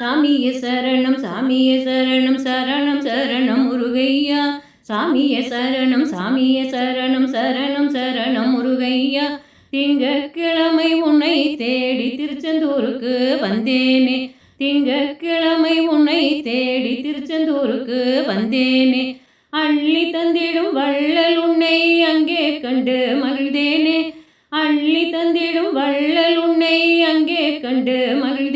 சாமியே சரணம் சாமியே சரணம் சரணம் சரணம் முருகையா. சாமியே சரணம் சாமியே சரணம் சரணம் சரணம் முருகையா. திங்கக்கிழமை உன்னை தேடி திருச்செந்தூருக்கு வந்தேனே. திங்கக்கிழமை உன்னை தேடி திருச்செந்தூருக்கு வந்தேனே. அள்ளி தந்திடும் வள்ளல் உன்னை அங்கே கண்டு மகிழ்ந்தேனே. அள்ளி தந்திடும் வள்ளல் உன்னை அங்கே கண்டு மகிழ்ந்தேன்.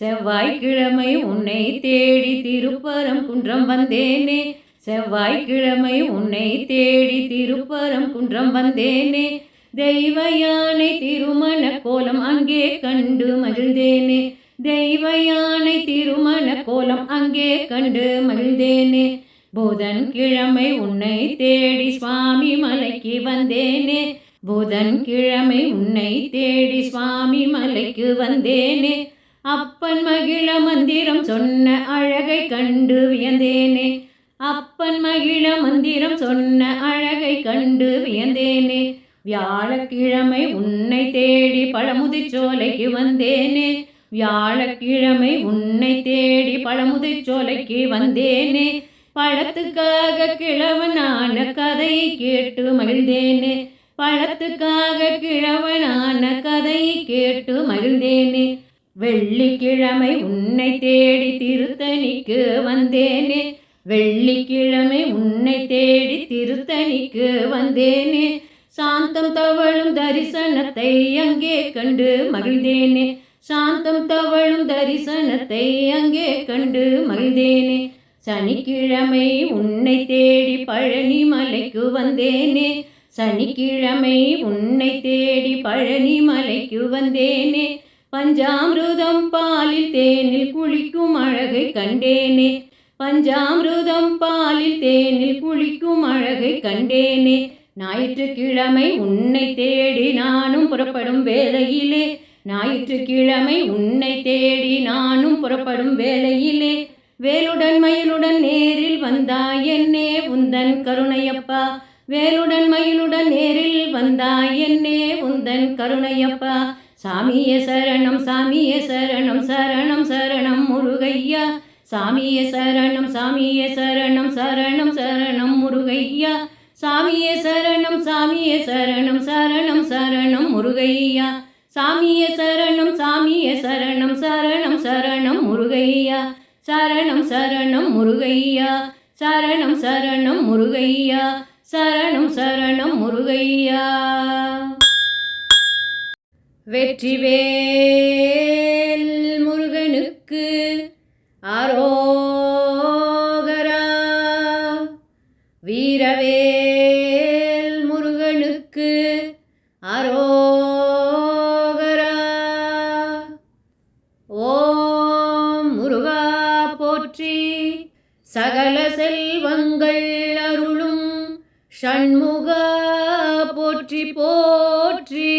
செவ்வாய்க்கிழமை உன்னை தேடி திருப்பரம் குன்றம் வந்தேனே. செவ்வாய்க்கிழமை உன்னை தேடி திருப்பரம் குன்றம் வந்தேனே. தெய்வ யானை திருமண கோலம் அங்கே கண்டு மகிழ்ந்தேனே. தெய்வ யானை திருமண கோலம் அங்கே கண்டு மகிழ்ந்தேனே. புதன் கிழமை உன்னை தேடி சுவாமி மலைக்கு வந்தேனே. புதன் கிழமை உன்னை தேடி சுவாமி மலைக்கு வந்தேனே. அப்பன் மகிழ மந்திரம் சொன்ன அழகை கண்டு வியந்தேனே. அப்பன் மகிழ மந்திரம் சொன்ன அழகை கண்டு வியந்தேனே. வியாழக்கிழமை உன்னை தேடி பழமுதிர்ச்சோலைக்கு வந்தேனே. வியாழக்கிழமை உன்னை தேடி பழமுதிர்ச்சோலைக்கு வந்தேனே. பழத்துக்காக கிழவனான கதையை கேட்டு மகிழ்ந்தேனே. பழத்துக்காக கிழவனான கதையை கேட்டு மகிழ்ந்தேனே. வெள்ளிக்கிழமை உன்னை தேடி திருத்தணிக்கு வந்தேனே. வெள்ளிக்கிழமை உன்னை தேடி திருத்தணிக்கு வந்தேனே. சாந்தம் தவழும் தரிசனத்தை அங்கே கண்டு மகிழ்ந்தேனே. சாந்தம் தவழும் தரிசனத்தை அங்கே கண்டு மகிழ்ந்தேனே. சனிக்கிழமை உன்னை தேடி பழனி மலைக்கு வந்தேனே. சனிக்கிழமை உன்னை தேடி பழனி மலைக்கு வந்தேனே. பஞ்சாமிருதம் பாலில் தேனில் குளிக்கும் அழகை கண்டேனே. பஞ்சாமிருதம் பாலில் தேனில் குளிக்கும் அழகை கண்டேனே. ஞாயிற்றுக்கிழமை உன்னை தேடி நானும் புறப்படும் வேலையிலே ஞாயிற்றுக்கிழமை உன்னை தேடி நானும் புறப்படும் வேலையிலே வேலுடன் மயிலுடன் நேரில் வந்தாய் என்னே உந்தன் கருணையப்பா. வேலுடன் மயிலுடன் நேரில் வந்தாய் என்னே உந்தன் கருணையப்பா. சாமியே சரணம் சாமியே சரணம் சரணம் சரணம் முருகையா. சாமியே சரணம் சாமியே சரணம் சரணம் சரணம் முருகையா. சாமியே சரணம் சாமியே சரணம் சரணம் சரணம் முருகையா. சாமியே சரணம் சாமியே சரணம் சரணம் சரணம் முருகையா. சரணம் சரணம் முருகையா. சரணம் சரணம் முருகையா. சரணம் சரணம் முருகையா. வெற்றிவேல் முருகனுக்கு ஆரோகரா வீரவேல் முருகனுக்கு ஆரோகரா ஓம் முருகா போற்றி சகல செல்வங்கள் அருளும் ஷண்முகா போற்றி போற்றி.